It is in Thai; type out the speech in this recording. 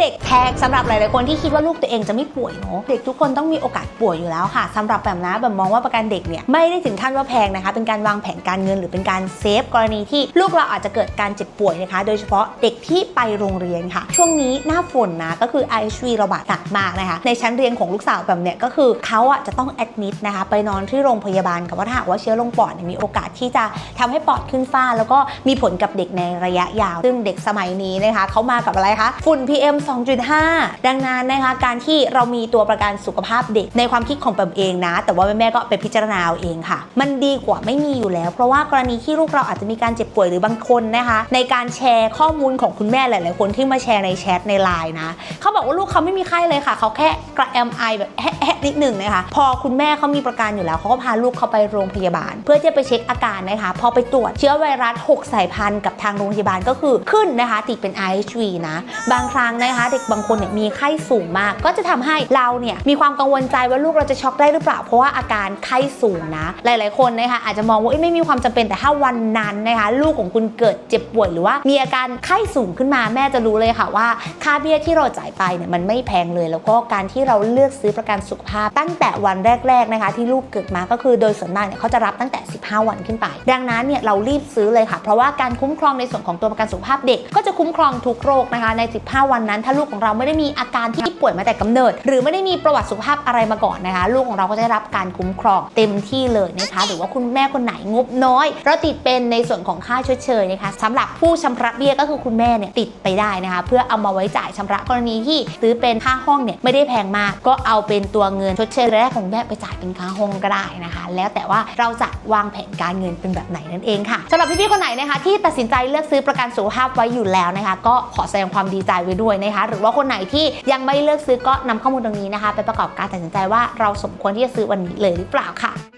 เด็กแพงสำหรับหลายๆคนที่คิดว่าลูกตัวเองจะไม่ป่วยเนาะเด็กทุกคนต้องมีโอกาสป่วยอยู่แล้วค่ะสำหรับแบบนะแบบมองว่าประกันเด็กเนี่ยไม่ได้ถึงขั้นว่าแพงนะคะเป็นการวางแผนการเงินหรือเป็นการเซฟกรณีที่ลูกเราอาจจะเกิดการเจ็บป่วยนะคะ โดยเฉพาะเด็กที่ไปโรงเรียนค่ะ ช่วงนี้หน้าฝนนะก็คือ IHV ระบาดหนักมากนะคะในชั้นเรียนของลูกสาวแบบเนี่ยก็คือเขาอะจะต้องแอดมิดนะคะไปนอนที่โรงพยาบาลกับว่าถ้าหากว่าเชื้อลงปอดมีโอกาสที่จะทำให้ปอดขึ้นฟ้า แล้วก็มีผลกับเด็กในระยะยาว ซึ่งเด็กสมัยนี้นะคะเขามากับอะไรคะฝุ่น PM 2.5 ดังนั้นนะคะการที่เรามีตัวประกันสุขภาพเด็กในความคิดของแปมเองนะ แต่ว่าแม่ๆก็ไปพิจารณาเอาเองค่ะ มันดีกว่าไม่มีอยู่แล้ว เพราะว่ากรณีที่ลูกเราอาจจะมีการเจ็บป่วยหรือบางคนนะคะ ในการแชร์ข้อมูลของคุณแม่หลาย ๆ คนที่มาแชร์ในแชทในไลน์นะเขาบอกว่าลูกเขาไม่มีไข้เลยค่ะ เขาแค่กระแอมไอแบบแฮะนิดหนึ่งนะคะพอคุณแม่เขามีประกันอยู่แล้วเขาก็พาลูกเขาไปโรงพยาบาล เพื่อที่จะไปเช็คอาการนะคะพอไปตรวจเชื้อไวรัส 6 สายพันธุ์กับทางโรงพยาบาลก็คือขึ้นนะคะติดเป็น IHV นะบางครั้งนะคะ เด็กบางคนเนี่ยมีไข้สูงมาก ก็จะทำให้เราเนี่ยมีความกังวลใจว่าลูกเราจะช็อกได้หรือเปล่า เพราะว่าอาการไข้สูงนะ หลาย ๆ คนนะคะอาจจะมองว่าไม่มีความจำเป็นแต่ถ้าวันนั้นนะคะ ลูกของคุณเกิดเจ็บป่วยหรือว่า มีอาการไข้สูงขึ้นมาแม่จะรู้เลยค่ะว่า ค่าเบี้ยที่เราจ่ายไปเนี่ยมันไม่แพงเลย แล้วก็การที่เราเลือกซื้อประกันสุขภาพ ตั้งแต่วันแรก ๆ นะคะ ที่ลูกเกิดมาก็คือโดยส่วนมากเนี่ยเขาจะรับตั้งแต่ 15 วันขึ้นไป ดังนั้นเนี่ยเรารีบซื้อเลยค่ะ เพราะว่าการคุ้มครองในส่วนของตัวประกันสุขภาพเด็ก ก็จะคุ้มครองทุกโรคนะคะใน 15 วันนั้นถ้าลูกของเราไม่ได้มีอาการที่ป่วยมาแต่กำเนิด หรือไม่ได้มีประวัติสุขภาพอะไรมาก่อนนะคะ ลูกของเราก็จะได้รับการคุ้มครองเต็มที่เลยนะคะ หรือว่าคุณแม่คนไหนงบน้อยเราติดเป็นในส่วนของค่าชดเชยนะคะสำหรับผู้ชำระเบี้ยก็คือคุณแม่เนี่ยติดไปได้นะคะ เพื่อเอามาไว้จ่ายชำระกรณีที่ซื้อเป็นค่าห้องเนี่ยไม่ได้แพงมาก ก็เอาเป็นตัวเงินชดเชยแรกของแม่ไปจ่ายเป็นค่าห้องก็ได้นะคะ แล้วแต่ว่าเราจะวางแผนการเงินเป็นแบบไหนนั่นเองค่ะสำหรับพี่ๆคนไหนนะคะที่ตัดสินใจเลือกซื้อประกันสุขภาพไว้อยู่แล้วนะคะ ก็ขอแสดงความดีใจไว้ด้วยนะคะหรือว่าคนไหนที่ยังไม่เลือกซื้อก็นำข้อมูลตรงนี้นะคะ ไปประกอบการตัดสินใจว่าเราสมควรที่จะซื้อวันนี้เลยหรือเปล่าค่ะ